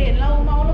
เห็นเราเมา